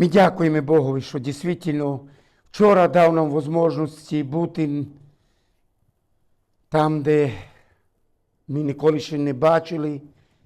Ми дякуємо Богові, що дійсно вчора дав нам можливості бути там, де ми ніколи ще не бачили,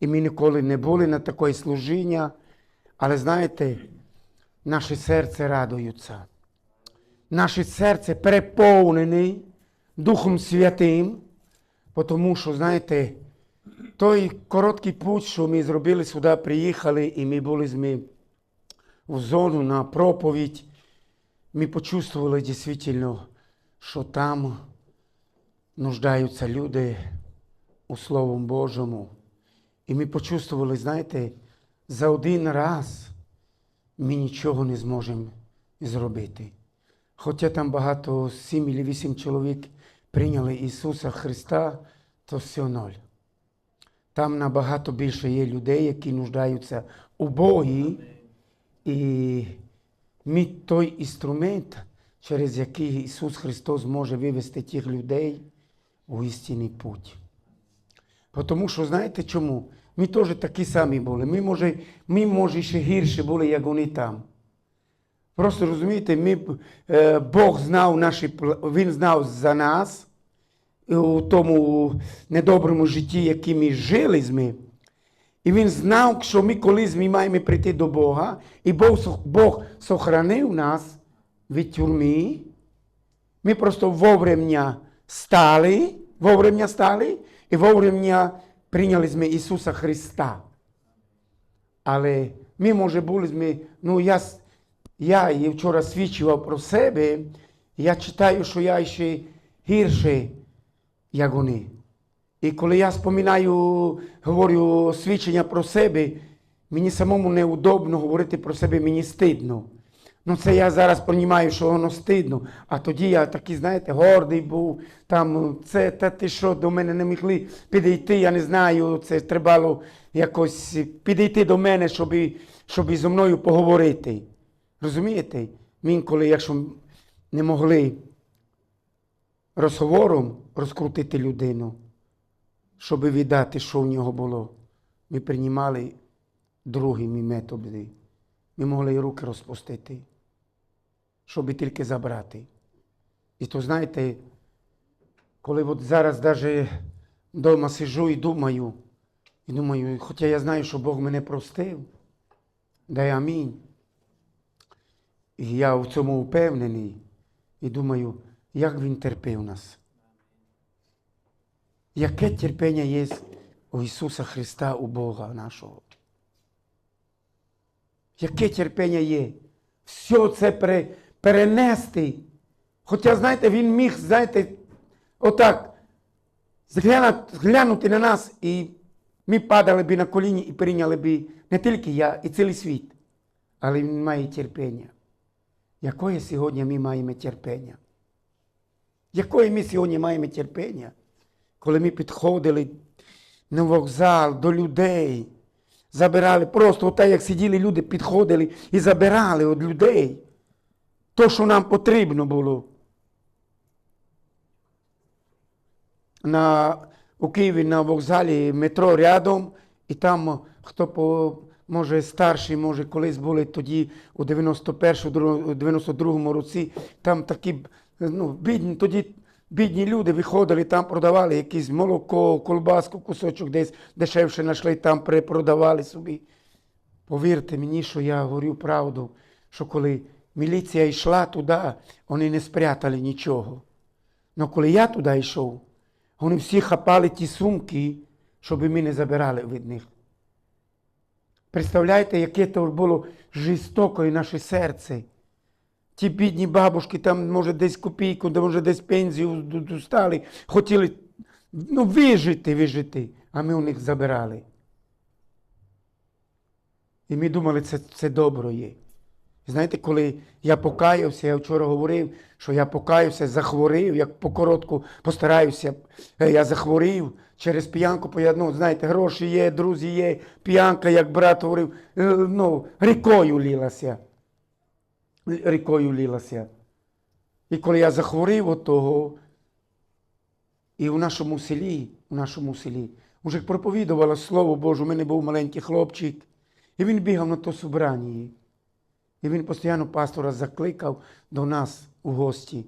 і ми ніколи не були на такої служіння. Але знаєте, наше серце радується. Наше серце переповнене Духом Святим, тому що, знаєте, той короткий путь, що ми зробили сюди, приїхали, і ми були з ми в зону на проповідь, ми почувствовали дійсно, що там нуждаються люди у Словом Божому. І ми почувствували, знаєте, за один раз ми нічого не зможемо зробити. Хоча там багато сім чи вісім чоловік прийняли Ісуса Христа, то все ноль. Там набагато більше є людей, які нуждаються у Богі, і ми той інструмент, через який Ісус Христос може вивести тих людей у істинний путь. Тому що знаєте чому? Ми теж такі самі були. Ми, може, ми, може, ще гірше були, як вони там. Просто розумієте, ми, е, Бог знав наші, Він знав за нас у тому недоброму житті, яким ми жили з ми. І він знав, що ми колись ми маємо прийти до Бога, і Бог, Бог сохранив нас від тюрми. Ми просто вовремя стали, вовремя стали і вовремя прийняли ми Ісуса Христа. Але ми, може, були ми, ну я, я і вчора свідчував про себе, я читаю, що я ще гірше, як вони. І коли я споминаю, говорю свідчення про себе, мені самому неудобно говорити про себе, мені стидно. Ну це я зараз розумію, що воно стидно. А тоді я такий, знаєте, гордий був, там це та ти що, до мене не могли підійти, я не знаю, це треба якось підійти до мене, щоб, щоб зі мною поговорити. Розумієте? Ми якщо не могли розговором розкрутити людину, щоб віддати, що в нього було, ми приймали другі методи. Ми могли і руки розпустити, щоб тільки забрати. І то знаєте, коли от зараз навіть вдома сижу і думаю, і думаю, хоча я знаю, що Бог мене простив, дай амінь. І я в цьому впевнений і думаю, як він терпів нас. Яке терпіння є у Ісуса Христа, у Бога нашого? Яке терпіння є? Все це пере, перенести. Хоча, знаєте, він міг, знаєте, отак зглянути, глянути на нас, і ми падали б на коліні і прийняли б не тільки я, і цілий світ. Але він має терпіння. Якое сьогодні ми маємо терпіння? Якое ми сьогодні маємо терпіння? Коли ми підходили на вокзал до людей, забирали просто отак, як сиділи люди, підходили і забирали від людей то, що нам потрібно було. На, у Києві на вокзалі метро рядом, і там хто по, може старший, може колись були тоді у 91-му, 92-му році, там такі ну, бідні, тоді бідні люди виходили, там продавали якесь молоко, колбаску, кусочок десь дешевше знайшли, там перепродавали собі. Повірте мені, що я говорю правду, що коли міліція йшла туди, вони не спрятали нічого. Але коли я туди йшов, вони всі хапали ті сумки, щоб ми не забирали від них. Представляєте, яке то було жорстоке наше серце. Ті бідні бабушки, там, може, десь копійку, де, може, десь пензію достали, хотіли ну, вижити, вижити, а ми у них забирали. І ми думали, це, це добре є. Знаєте, коли я покаявся, я вчора говорив, що я покаявся, захворів, як покоротку постараюся, е, я захворів через п'янку, ну, знаєте, гроші є, друзі є, п'янка, як брат говорив, е, ну, рікою лілася. Рікою лілася. І коли я захворів от того, і в нашому селі, в нашому селі, вже проповідувало Слово Боже, у мене був маленький хлопчик, і він бігав на то собрання. І він постійно пастора закликав до нас у гості.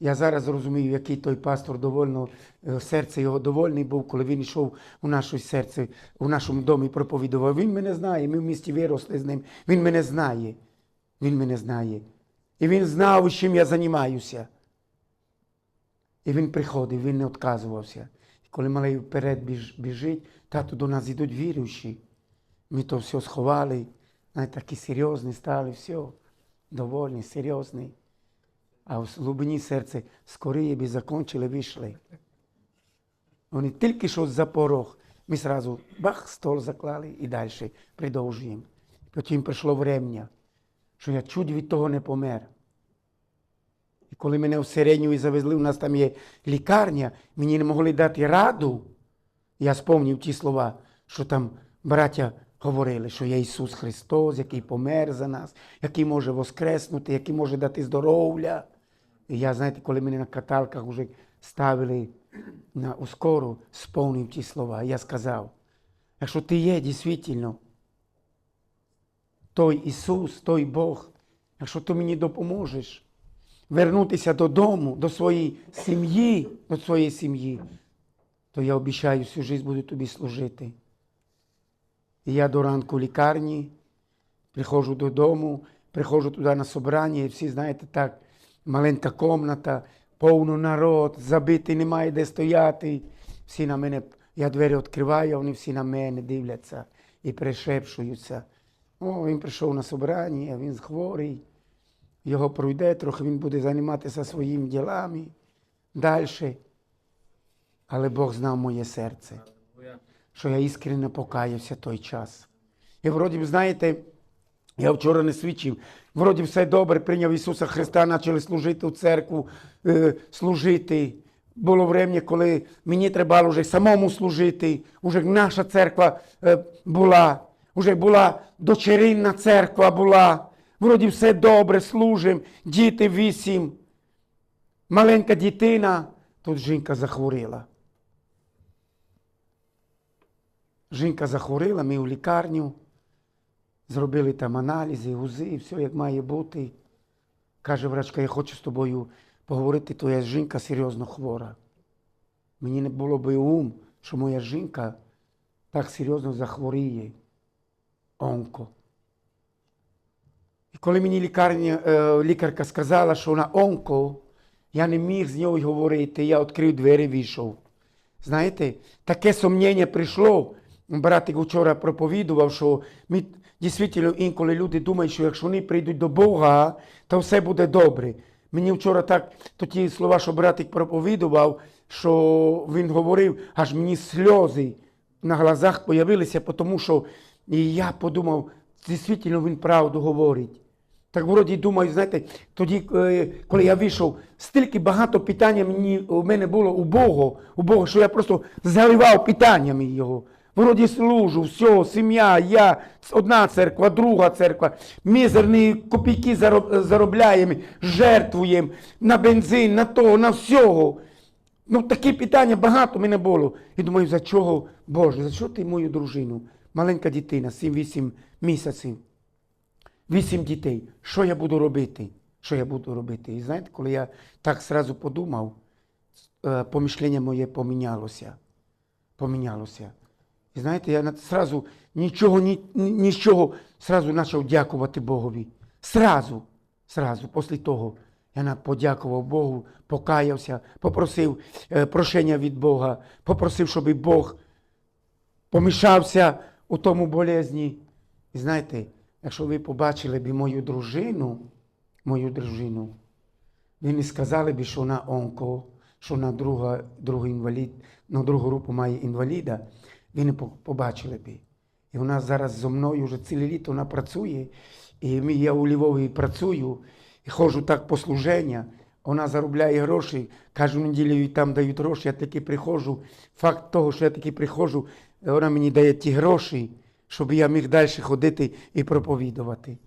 Я зараз розумію, який той пастор довольно, е, серце його довольний був, коли він йшов у наше серце, у нашому домі проповідував. Він мене знає, ми в місті виросли з ним. Він мене знає. Він мене знає. І він знав, чим я займаюся. І він приходив, він не відказувався. Коли малий вперед біж, біжить, тату до нас йдуть віруючі. Ми то все сховали, знаєте, такі серйозні стали, все, довольні, серйозні. А в глибині серця скоріше би закончили, вийшли. Вони тільки що за порог. Ми сразу бах, стол заклали і далі продовжуємо. Потім прийшло врем'я, що я чуть від того не помер. І коли мене в середню і завезли, у нас там є лікарня, мені не могли дати раду. Я спомнив ті слова, що там браття говорили, що є Ісус Христос, який помер за нас, який може воскреснути, який може дати здоров'я. І я, знаєте, коли мене на каталках вже ставили на ускору, сповнив ті слова. Я сказав, якщо ти є дійсно той Ісус, той Бог, якщо ти мені допоможеш вернутися додому, до своєї сім'ї, до своєї сім'ї, то я обіцяю, всю життя буду тобі служити. І я до ранку в лікарні, приходжу додому, приходжу туди на собрання, і всі, знаєте, так, маленька комната, повно народ, забитий, немає де стояти. Всі на мене, я двері відкриваю, вони всі на мене дивляться і пришепшуються. О, він прийшов на собрання, він хворий, його пройде, трохи він буде займатися своїми ділами далі. Але Бог знав моє серце що я іскренне покаявся той час. І вроді, б, знаєте, я вчора не свідчив, вроді все добре, прийняв Ісуса Христа, почали служити у церкву, е, служити. Було врем'я, коли мені треба вже самому служити, вже наша церква е, була, вже була дочеринна церква була. Вроді все добре, служимо, діти вісім. Маленька дитина, тут жінка захворіла. Жінка захворіла, ми у лікарню, зробили там аналізи, УЗИ, все як має бути. Каже врачка, я хочу з тобою поговорити, твоя жінка серйозно хвора. Мені не було би ум, що моя жінка так серйозно захворіє. Онко. І коли мені лікарня, е, лікарка сказала, що вона онко, я не міг з нею говорити, я відкрив двері вийшов. Знаєте, таке сумніння прийшло. Братик вчора проповідував, що ми дійсно інколи люди думають, що якщо вони прийдуть до Бога, то все буде добре. Мені вчора так то ті слова, що братик проповідував, що він говорив, аж мені сльози на глазах появилися, тому що і я подумав, дійсно він правду говорить. Так вроді думаю, знаєте, тоді, е, коли я вийшов, стільки багато питань мені, у мене було у Бога, у Бога, що я просто заливав питаннями його. Вроді служу, все, сім'я, я, одна церква, друга церква, мізерні копійки заробляємо, жертвуємо на бензин, на того, на всього. Ну, такі питання багато мене було. І думаю, за чого, Боже, за що ти мою дружину? Маленька дитина, 7-8 місяців. Вісім дітей. Що я буду робити? Що я буду робити? І знаєте, коли я так зразу подумав, е, помішлення моє помінялося. Помінялося. І знаєте, я зразу нічого, ні, ні- нічого, зразу почав дякувати Богові. Сразу, сразу, після того. Я подякував Богу, покаявся, попросив е, прошення від Бога, попросив, щоб Бог помішався у тому болезні. І знаєте, якщо ви побачили б мою дружину, мою дружину, ви не сказали б, що вона онко, що вона друга, другий інвалід, на другу групу має інваліда, ви не побачили б. І вона зараз зо мною вже ціле літо вона працює. І я у Львові працюю і ходжу так по служення. Вона заробляє гроші, кожну неділю їй там дають гроші, я таки приходжу. Факт того, що я таки приходжу, вона мені дає ті гроші, щоб я міг далі ходити і проповідувати.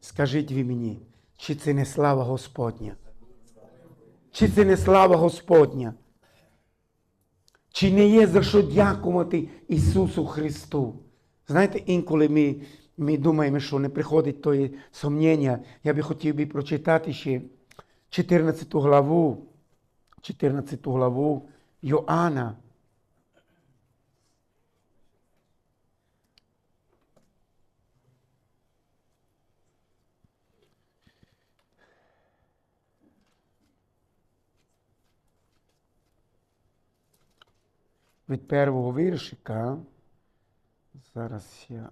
Скажіть ви мені, чи це не слава Господня? Чи це не слава Господня? Чи не є за що дякувати Ісусу Христу? Знаєте, інколи ми Ми думаємо, що не приходить тої сумніння. Я би хотів би прочитати ще 14 главу, 14 главу Йоанна. Від першого віршика. Зараз я.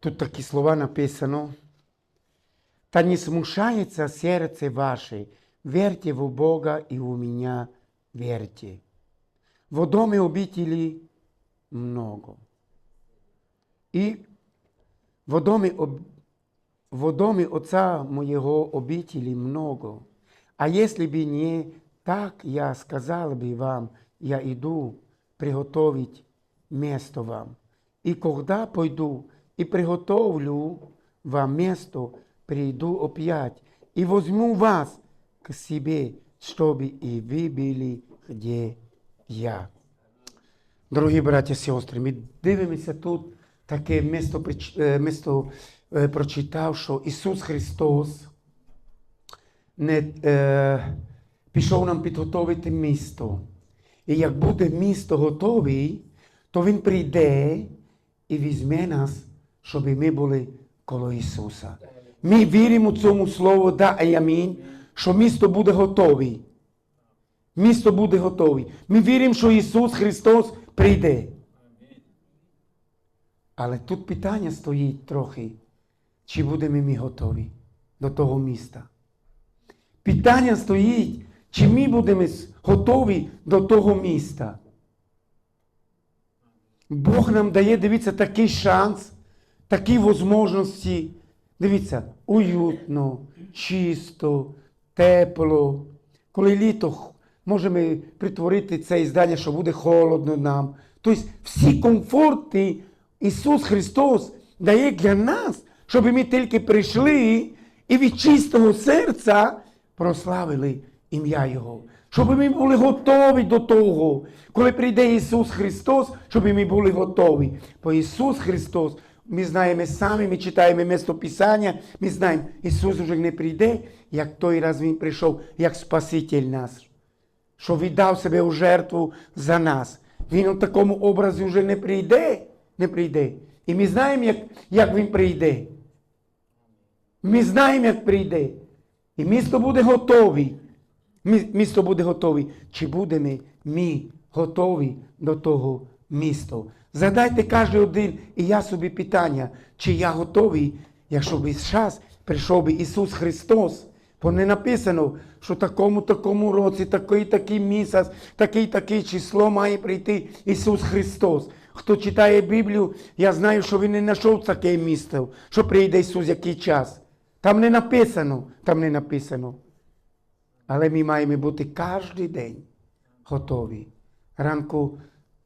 Тут такі слова написано. Та не смущается сердце ваше, верьте в Бога и у меня верьте. В доме обители много. И в доме, об... в доме Отца моего обители много. А если бы не так, я сказал бы вам, я иду приготовить место вам. И когда пойду и приготовлю вам место, приду опять и возьму вас к себе, чтобы и вы были, где я. Дорогі браті і сестри, ми дивимося тут таке місто, прич- е, місто е, прочитав, що Ісус Христос не, е, пішов нам підготовити місто. І як буде місто готове, то Він прийде і візьме нас, щоб ми були коло Ісуса. Ми віримо цьому Слову, да і амінь, що місто буде готове. Місто буде готове. Ми віримо, що Ісус Христос прийде. Але тут питання стоїть трохи, чи будемо ми готові до того міста. Питання стоїть, чи ми будемо готові до того міста. Бог нам дає, дивіться, такий шанс, такі можливості. Дивіться, уютно, чисто, тепло. Коли літо можемо притворити це здання, що буде холодно нам. Тобто всі комфорти Ісус Христос дає для нас, щоб ми тільки прийшли і від чистого серця прославили ім'я Його. Щоб ми були готові до того, коли прийде Ісус Христос, щоб ми були готові. Бо Ісус Христос, ми знаємо самі, ми читаємо місто Писання, ми знаємо, Ісус вже не прийде, як той раз Він прийшов, як Спаситель наш що віддав себе у жертву за нас. Він у такому образі вже не прийде, не прийде. І ми знаємо, як, як він прийде. Ми знаємо, як прийде. І місто буде готове. Місто буде готове. Чи будемо ми готові до того міста? Задайте кожен один, і я собі питання, чи я готовий, якщо б час прийшов би Ісус Христос. Бо не написано, що такому такому році, такий такий місяць, такий такий число має прийти Ісус Христос. Хто читає Біблію, я знаю, що він не знайшов таке місце, що прийде Ісус який час. Там не написано, там не написано. Але ми маємо бути кожен день готові. Ранку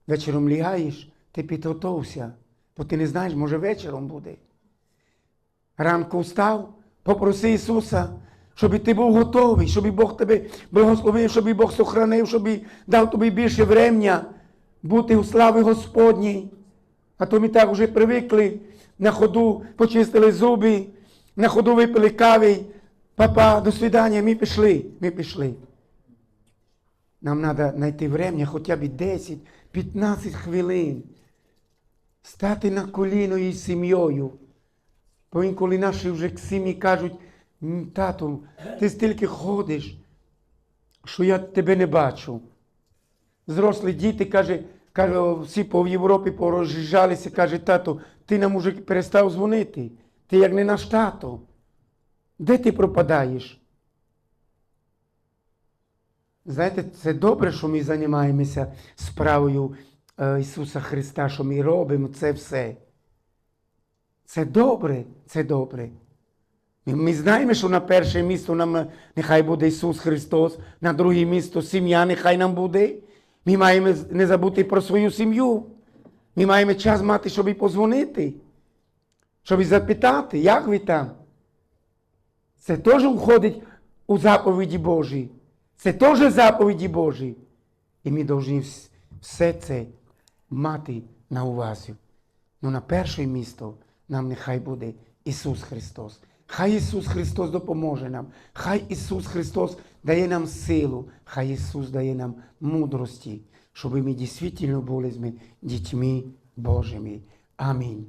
вечором лягаєш, ти підготовся, бо ти не знаєш, може вечором буде. Ранку встав, попроси Ісуса, щоб ти був готовий, щоб Бог тебе благословив, щоб Бог сохранив, щоб дав тобі більше врем'я бути у славі Господній. А то ми так вже привикли, на ходу почистили зуби, на ходу випили кави. Папа, до свидання, ми пішли, ми пішли. Нам треба знайти врем'я хоча б 10-15 хвилин. Стати на коліно із сім'єю. Бо інколи наші вже к сім'ї кажуть, «М, тату, ти стільки ходиш, що я тебе не бачу. Зрослі діти, каже, каже, всі по Європі пороз'їжджалися, каже, тату, ти нам уже перестав дзвонити. Ти як не наш тато. Де ти пропадаєш? Знаєте, це добре, що ми займаємося справою е, Ісуса Христа, що ми робимо це все. Це добре, це добре. Ми, ми знаємо, що на перше місто нам нехай буде Ісус Христос, на друге місто сім'я нехай нам буде. Ми маємо не забути про свою сім'ю. Ми маємо час мати, щоб і позвонити, щоб запитати, як ви там. Це теж входить у заповіді Божі. Це теж заповіді Божі. І ми повинні все це мати на увазі. Ну на перше місто нам нехай буде Ісус Христос. Хай Ісус Христос допоможе нам. Хай Ісус Христос дає нам силу, хай Ісус дає нам мудрості, щоб ми дійсно були дітьми Божими. Амінь.